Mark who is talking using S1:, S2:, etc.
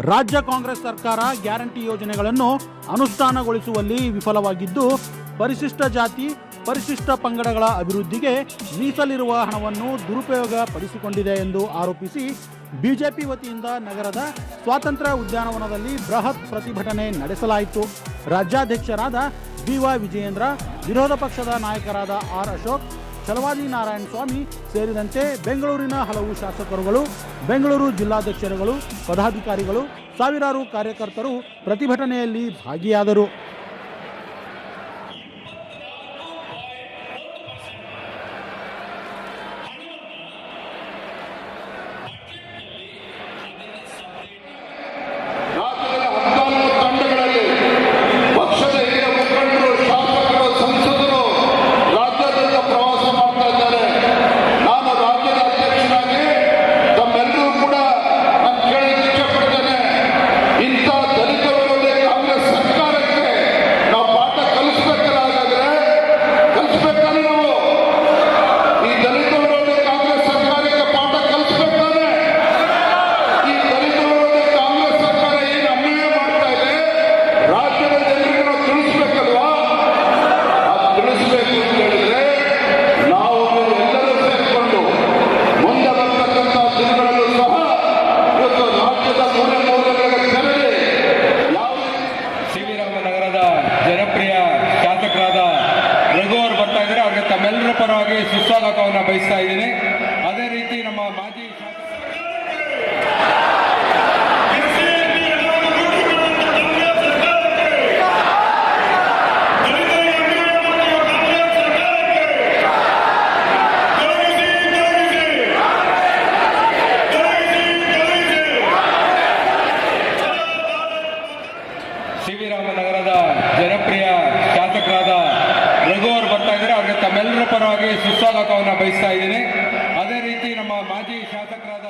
S1: ರಾಜ್ಯ ಕಾಂಗ್ರೆಸ್ ಸರ್ಕಾರ ಗ್ಯಾರಂಟಿ ಯೋಜನೆಗಳನ್ನು ಅನುಷ್ಠಾನಗೊಳಿಸುವಲ್ಲಿ ವಿಫಲವಾಗಿದ್ದು, ಪರಿಶಿಷ್ಟ ಜಾತಿ, ಪರಿಶಿಷ್ಟ ಪಂಗಡಗಳ ಅಭಿವೃದ್ಧಿಗೆ ಮೀಸಲಿರುವ ಹಣವನ್ನು ದುರುಪಯೋಗ ಪಡಿಸಿಕೊಂಡಿದೆ ಎಂದು ಆರೋಪಿಸಿ ಬಿಜೆಪಿ ವತಿಯಿಂದ ನಗರದ ಸ್ವಾತಂತ್ರ್ಯ ಉದ್ಯಾನವನದಲ್ಲಿ ಬೃಹತ್ ಪ್ರತಿಭಟನೆ ನಡೆಸಲಾಯಿತು. ರಾಜ್ಯಾಧ್ಯಕ್ಷರಾದ ಬಿವೈ ವಿಜಯೇಂದ್ರ, ವಿರೋಧ ಪಕ್ಷದ ನಾಯಕರಾದ ಆರ್. ಅಶೋಕ್ ಛಲವಾದಿ ನಾರಾಯಣ ಸ್ವಾಮಿ ಸೇರಿದಂತೆ ಬೆಂಗಳೂರಿನ ಹಲವು ಶಾಸಕರುಗಳು ಬೆಂಗಳೂರು ಜಿಲ್ಲಾಧ್ಯಕ್ಷರುಗಳು ಪದಾಧಿಕಾರಿಗಳು ಸಾವಿರಾರು ಕಾರ್ಯಕರ್ತರು ಪ್ರತಿಭಟನೆಯಲ್ಲಿ ಭಾಗಿಯಾದರು.
S2: ತಮ್ಮೆಲ್ಲರ ಪರವಾಗಿ ಸುಸ್ವಾಗತವನ್ನು ಬಯಸ್ತಾ ಇದ್ದೀನಿ. ಅದೇ ರೀತಿ ನಮ್ಮ ಮಾಜಿ ಶಾಸಕ ಸಿ ವಿ ರಾಮನಗರದ ಜನಪ್ರಿಯ ಶಾಸಕರಾದ ರಘು ಅವರು ಬರ್ತಾ ಇದ್ದಾರೆ. ಅವ್ರಿಗೆ ತಮ್ಮೆಲ್ಲರ ಪರವಾಗಿ ಸುಸ್ವಾಗತವನ್ನು ಬಯಸ್ತಾ ಇದ್ದೀನಿ. ಅದೇ ರೀತಿ ನಮ್ಮ ಮಾಜಿ ಶಾಸಕರಾದ